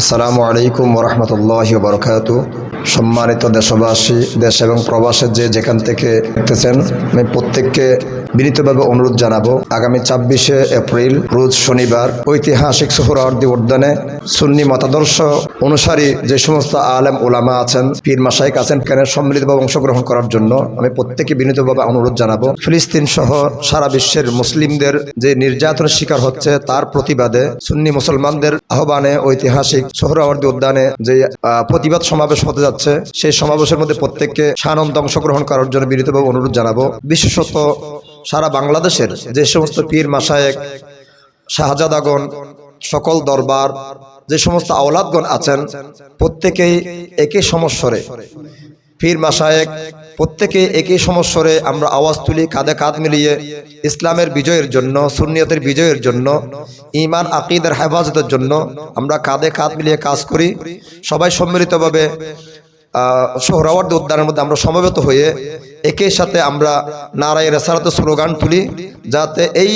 আসসালামু আলাইকুম রহমতুল্লাহ বরকাত সম্মানিত দেশবাসী, দেশ এবং প্রবাসে যে যেখান থেকে দেখতেছেন, আমি প্রত্যেককে বিনীতভাবে অনুরোধ জানাব, আগামী ছাব্বিশে এপ্রিল, রোজ শনিবার ঐতিহাসিক সোহরাওয়ার্দী উদ্যানে সুন্নি মতাদর্শ অনুসারী যে সমস্ত আলেম ওলামা আছেন, পীর মাসাইক আছেন এখানে সম্মিলিতভাবে অংশগ্রহণ করার জন্য আমি প্রত্যেকে বিনীতভাবে অনুরোধ জানাব। ফিলিস্তিন সহ সারা বিশ্বের মুসলিমদের যে নির্যাতনের শিকার হচ্ছে, তার প্রতিবাদে সুন্নি মুসলমানদের আহ্বানে ঐতিহাসিক সোহরাওয়ার্দী উদ্যানে যে প্রতিবাদ সমাবেশ হতে যাচ্ছে, সেই সমাবেশের মধ্যে প্রত্যেককে সানন্দ অংশগ্রহণ করার জন্য বিনীতভাবে অনুরোধ জানাব। বিশেষত সারা বাংলাদেশের যে সমস্ত পীর মাসায়েক শাহজাদাগণ, সকল দরবার যে সমস্ত আওলাদগণ আছেন, প্রত্যেকেই একই সমস্বরে। পীর মাসায়েক প্রত্যেকে একই সমস্বরে আমরা আওয়াজ তুলি, কাঁধে কাঁধ মিলিয়ে ইসলামের বিজয়ের জন্য, সুন্নিয়তের বিজয়ের জন্য ইমান আকিদের হেফাজতের জন্য আমরা কাঁধে কাঁধ মিলিয়ে কাজ করি। সবাই সম্মিলিতভাবে সোহরাওয়ার্দ উদ্যানের মধ্যে আমরা সমবেত হয়ে একই সাথে আমরা নারায় রেসারাতে স্লোগান তুলি, যাতে এই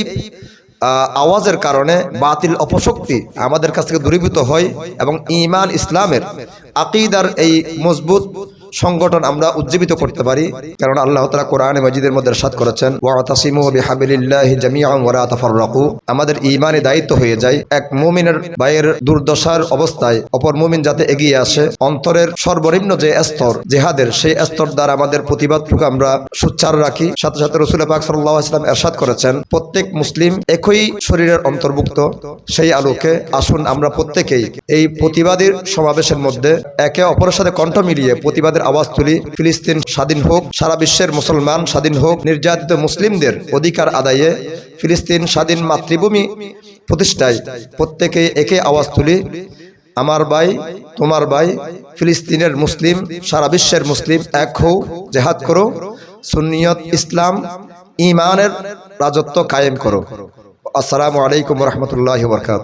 আওয়াজের কারণে বাতিল অপশক্তি আমাদের কাছ থেকে দূরীভূত হয় এবং ইমান ইসলামের আকিদার এই মজবুত সংগঠন আমরা উজ্জীবিত করতে পারি কারণ আল্লাহ তালা কোরআনে মজিদের মধ্যে সাত করেছেন আমাদের ইমানে দায়িত্ব হয়ে যায় এক মুমিনের ভাইয়ের দুর্দশার অবস্থায়, অপর মুমিন যাতে এগিয়ে আসে, অন্তরের সর্বনিম্ন যে স্তর জেহাদের, সেই স্তর দ্বারা আমাদের প্রতিবাদটুকু আমরা সুচ্চার রাখি। সাথে সাথে রসুল পাক সাল্লাহ ইসলাম এরশাদ করেছেন, প্রত্যেক মুসলিম একই শরীরের অন্তর্ভুক্ত, সেই আলোকে আসুন আমরা প্রত্যেকেই এই প্রতিবাদীর সমাবেশের মধ্যে একে অপরের সাথে কণ্ঠ মিলিয়ে প্রতিবাদের আওয়াজ তুলি। ফিলিস্তিন স্বাধীন হোক, সারা বিশ্বের মুসলমান স্বাধীন হোক, নির্যাতিত মুসলিমদের অধিকার আদায়ে ফিলিস্তিন স্বাধীন মাতৃভূমি প্রতিষ্ঠায় প্রত্যেকে একে আওয়াজ তুলি। আমার ভাই, তোমার ভাই, ফিলিস্তিনের মুসলিম, সারা বিশ্বের মুসলিম, এক হও, জেহাদ করো। সুনিয়ত ইসলাম ইমানের রাজত্ব কায়েম করো। আসসালামু আলাইকুম রহমতুল্লাহ বরকাত